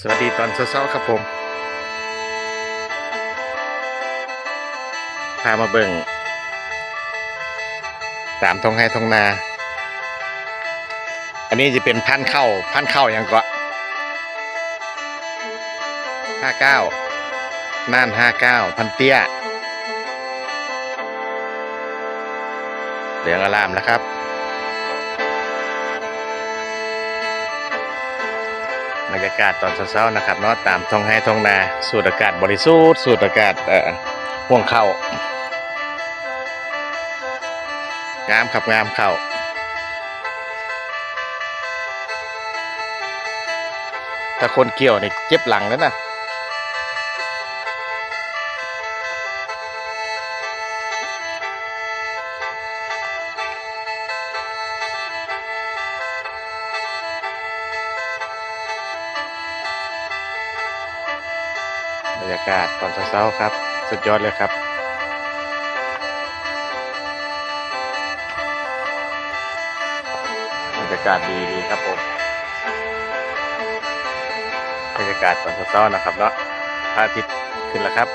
สวัสดีตอนเช้าๆครับผม พามาเบิ่ง ตามทงให้ทงนา อันนี้จะเป็นพันเข้าพันเข้าอย่างก็ห้าเก้าน่านห้าเก้าพันเตี้ย เหลืองอลามแล้วครับ บรรยากาศตอนเช้าๆนะครับเนาะตามท้องให้ท้องนาสูดอากาศบริสุทธิ์สูดอากาศเอ่อห่วงเข้างามครับงามเข้าถ้าคนเกี่ยวนี่เจ็บหลังแล้วนะ รรยากาศตอนเช้าๆครับ สุดยอดเลยครับบรรยากาศดีดีครับผมบรรยากาศตอนเช้าๆนะครับเนาะพระอาทิตย์ขึ้นแล้วครับ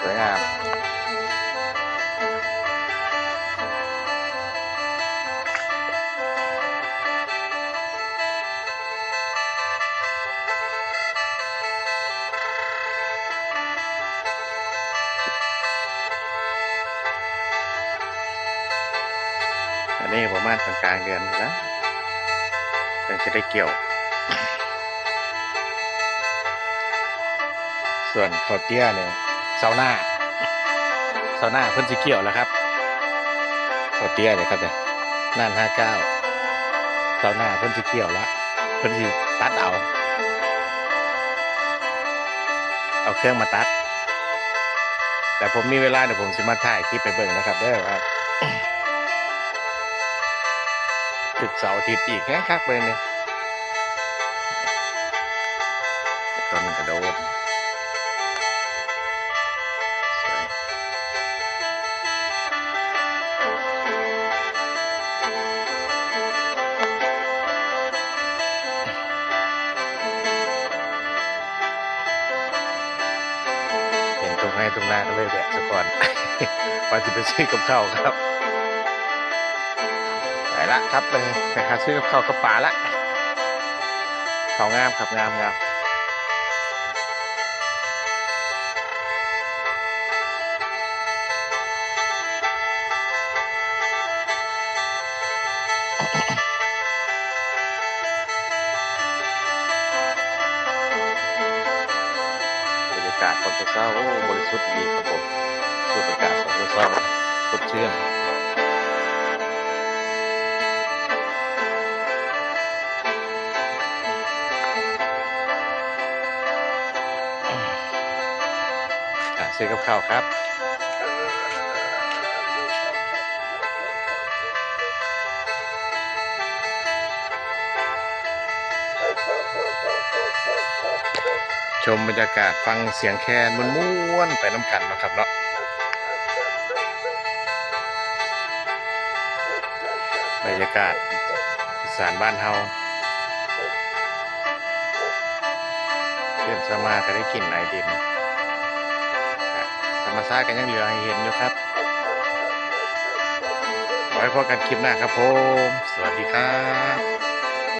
สวยงาม นี้ประมาณกลางเดือนแล้วยังจะได้เกี่ยว ส่วนข้าวเตี้ยเนี่ยเสาหน้าเสาหน้าเพิ่นสิเกี่ยวแล้วครับข้าวเตี้ยเนี่ยครับเนี่ยน่นห้าเก้าเสาหน้าเพิ่นสิเกี่ยวแล้วเพิ่นสิตัดเอาเอาเครื่องมาตัด แต่ผมมีเวลาเดี๋ยวผมสิมาถ่ายคลิปไปเบิ่งนะครับเด้อว่า ถึกเสาร์อาทิตย์อีกแค่คักเลยเนี่ยต้นกระโดดสวยเห็นตรงให้ตรงหน้าก็เลยแวะซะก่อนว่าจะไปซื้อกับข้าวครับไป ละครับไปไปหาซื้อกับข้าวกับป่าละเขางามครับงามงามบรรยากาศตอนเช้าโอ้บริสุทธิ์ดีครับผมสูดอากาศตอนเช้าๆสดชื่น ซื้อกับข้าวครับชมบรรยากาศฟังเสียงแคนม้วนๆไปน้ำกันนะครับเนาะบรรยากาศสานบ้านเฮาเพื่อนสมาก็ได้กลิ่นไอดิน ธรรมชาติกันยังเหลือให้เห็นอยู่ครับไว้พบกันคลิปหน้าครับผม สวัสดีครับ